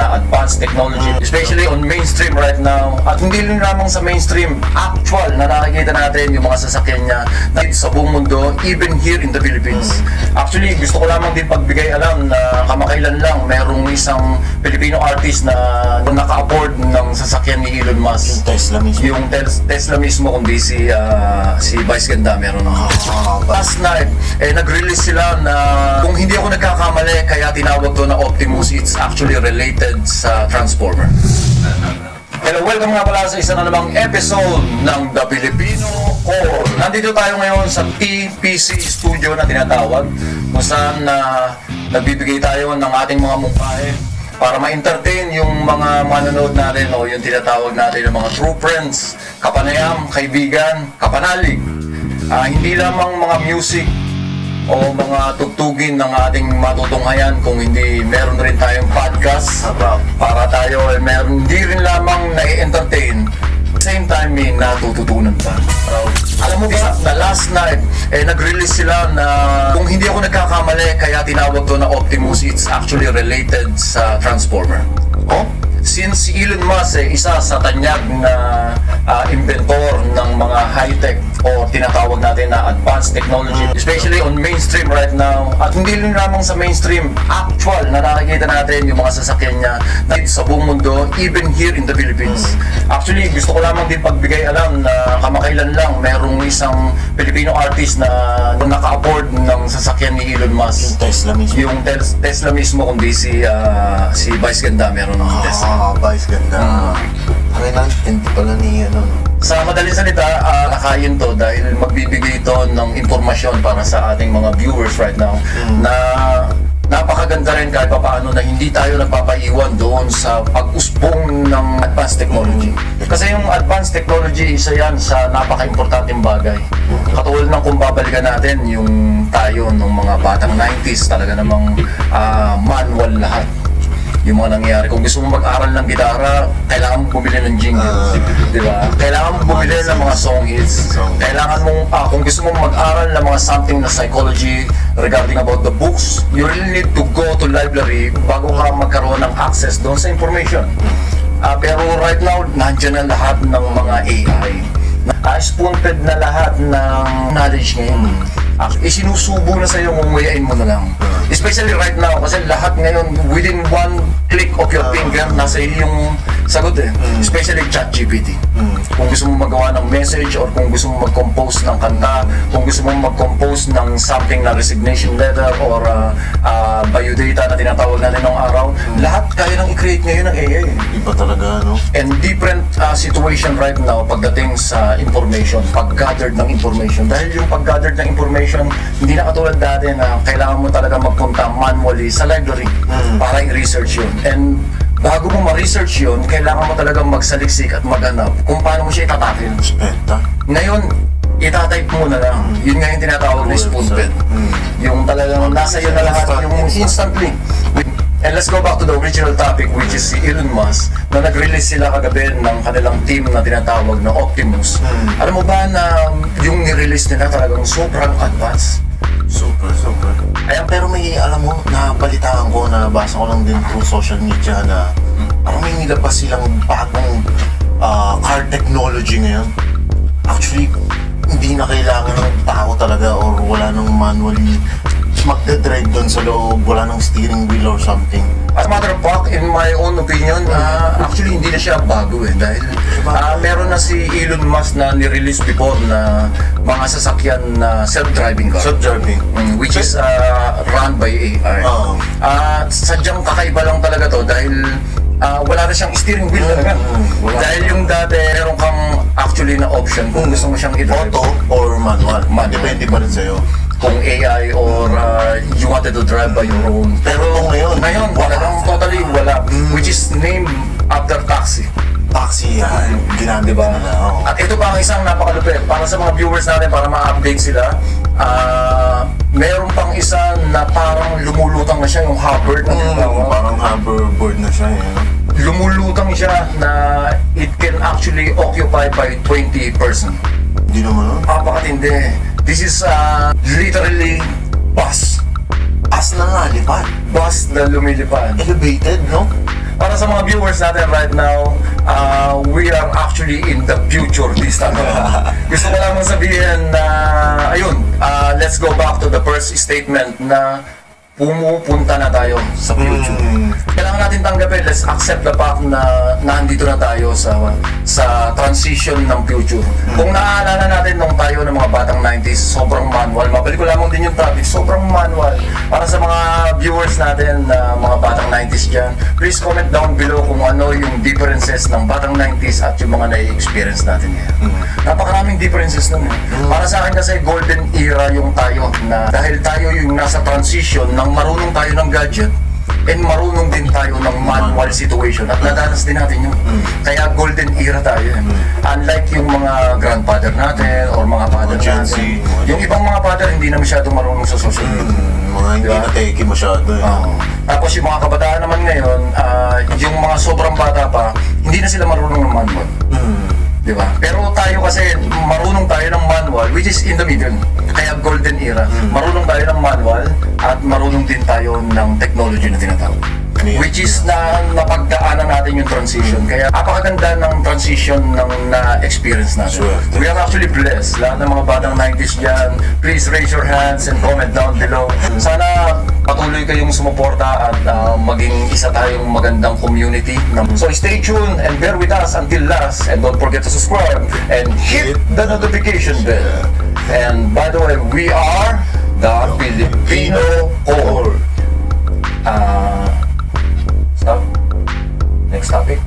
na advanced technology, especially on mainstream right now. At hindi lamang sa mainstream, actual na nakikita natin yung mga sasakyan niya na sa buong mundo, even here in the Philippines. Actually, gusto ko lamang din pagbigay alam na kamakailan lang merong isang Filipino artist na naka-afford ng sasakyan ni Elon Musk. Tesla mismo. Yung tes- Tesla mismo, kundi si, ah, si Vice Ganda meron. Ah, Last night, eh, nag-release sila na kaya tinawag to na Optimus, it's actually related sa Transformer. Hello, welcome nga pala sa isa na namang episode ng The Filipino Core. Nandito tayo ngayon sa TPC Studio na tinatawag, kung saan na nagbibigay tayo ng ating mga mungkahe para ma-entertain yung mga manonood natin o yung tinatawag natin ng mga true friends, kapanayam, kaibigan, kapanalig. Ah, hindi lamang mga music o mga tugtugin ng ating matutunghayan kung hindi meron rin tayong podcast para tayo ay meron hindi rin lamang na-entertain same time may natututunan pa. Alam mo ba, na last night, eh, nag-release sila na kung hindi ako nagkakamali, kaya tinawag to na Optimus, it's actually related sa Transformer. Oh? Since si Elon Musk eh, isa sa tanyag na ah, inventor ng mga high-tech o tinatawag natin na advanced technology, especially on mainstream right now, at hindi rin lamang sa mainstream, actual na nakikita natin yung mga sasakyan niya na sa buong mundo, even here in the Philippines. Actually, gusto ko lamang din pagbigay alam na kamakailan lang merong isang Filipino artist na naka-afford ng sasakyan ni Elon Musk. Yung Tesla mismo. Yung tes- Tesla mismo, kundi si, ah, si Vice Ganda meron ng Tesla. Ah, vice ganda. Ay, na, hindi pala ni ano. no? Sa madaling salita, uh, nakayin to dahil magbibigay ito ng impormasyon para sa ating mga viewers right now na napakaganda rin kahit paano na hindi tayo nagpapaiwan doon sa pag-usbong ng advanced technology. Kasi yung advanced technology, isa yan sa napaka-importanting bagay. Katulad ng kung babalikan natin yung tayo nung mga batang 90s, talaga namang ah, manual lahat yung mga nangyayari. Kung gusto mo mag-aral ng gitara, kailangan mo bumili ng jingle. di ba? Kailangan mo bumili ng mga song hits. Kailangan mong, ah, kung gusto mo mag-aral ng mga something na psychology regarding about the books, you really need to go to library bago ka magkaroon ng access doon sa information. Ah, pero right now, nandiyan na lahat ng mga AI. Uh, spoon-fed na lahat ng knowledge ngayon. Actually, isinusubo na sa'yo kung nguyain mo na lang. Especially right now, kasi lahat ngayon, within one click of your finger, nasa iyo yung sagot eh. Especially ChatGPT. Kung gusto mo magawa ng message or kung gusto mo mag-compose ng kanta, kung gusto mo mag-compose ng something na resignation letter or uh, uh, biodata na tinatawag natin ng araw, lahat kaya nang i-create ngayon ng AI. eh Iba talaga, no? and different uh, situation right now pagdating sa information, pag-gathered ng information. Dahil yung pag-gathered ng information, hindi na katulad dati na kailangan mo talaga magpunta manually sa library para i-research yun. And bago mo ma-research yun, kailangan mo talaga magsaliksik at maghanap kung paano mo siya itatakil. Spenta. Ngayon, itatype mo na lang. Yun nga yung tinatawag na spoon fed. Yung talagang nasa iyo na lahat, yung instantly. And let's go back to the original topic which is si Elon Musk na nag-release sila kagabi ng kanilang team na tinatawag na Optimus. Alam mo ba na yung ni-release nila talagang sobrang advanced? Super, super. Ayan, pero may, alam mo, nabalitaan ko, nabasa ko lang din through social media na parang may nilabas silang bagong ah, car technology ngayon. Actually, hindi na kailangan ng tao talaga or wala nang manually magdadrive sa loob, wala nang steering wheel or something. As a matter of fact, in my own opinion, ah, actually hindi na siya bago eh. Dahil ah, meron na si Elon Musk na ni-release before na mga sasakyan na self-driving car. Self-driving. Mm, which is uh, run by AI. Oo. Ah, sadyang kakaiba lang talaga to dahil ah, wala na siyang steering wheel talaga. Mm, wala. Dahil yung dati, meron kang actually na option kung gusto mo siyang i-drive. Auto or manual. Manual. Depende pa rin sa'yo. Kung AI or ah, you wanted to drive by your own. Pero ngayon, Ngayon, wala. talagang totally wala. Which is named after taxi. Taxi yan. Ginamit Diba? nila. At ito pa ang isang napakalupit para sa mga viewers natin para ma-update sila. Ah, meron pang isa na parang lumulutang na siya yung hover na Mm, tinatawag. parang hoverboard na siya eh. Lumulutang siya na it can actually occupy by 20 person. Hindi naman nun. Napakatindi. This is uh, literally bus. As na nga, lipad. Bus na lumilipad. Elevated, no? para sa mga viewers natin right now, uh, we are actually in the future this time around. Gusto ko lamang sabihin na, ayun, uh, let's go back to the first statement na pumupunta na tayo sa future. Mm. Kailangan let's accept the fact na nandito na tayo sa sa transition ng future. Kung naaalala natin nung tayo ng mga batang 90s, sobrang manual. Mabalik ko lamang din yung topic, sobrang manual. Para sa mga viewers natin na mga batang 90s dyan, please comment down below kung ano yung differences ng batang 90s at yung mga nai-experience natin ngayon. Napakaraming differences nun. eh. Para sa akin kasi golden era yung tayo na dahil tayo yung nasa transition ng marunong tayo ng gadget and marunong din tayo ng manual situation at nadanas din natin yun. Kaya golden era tayo. eh. Unlike yung mga grandfather natin or mga father Mga Gen Z. natin. Yung ibang mga father hindi na masyadong marunong sa social media. Mm, mga hindi Diba? na teki masyado eh. Oo. Tapos yung mga kabataan naman ngayon, ah, yung mga sobrang bata pa, hindi na sila marunong ng manual. Mm. Di ba? Pero tayo kasi, marunong tayo ng manual, which is in the middle. Kaya golden era. Marunong tayo ng manual at marunong din tayo ng technology na tinatawag. Which is na napagdaanan natin yung transition. Kaya apakaganda ng transition ng na-experience natin. Swerte. We are actually blessed. Lahat ng mga batang 90s dyan, please raise your hands and comment down below. Sana patuloy kayong sumuporta at ah, maging isa tayong magandang community. So stay tuned and bear with us until last. And don't forget to subscribe and hit the notification bell. And by the way, we are the Filipino Core. Ah, next topic.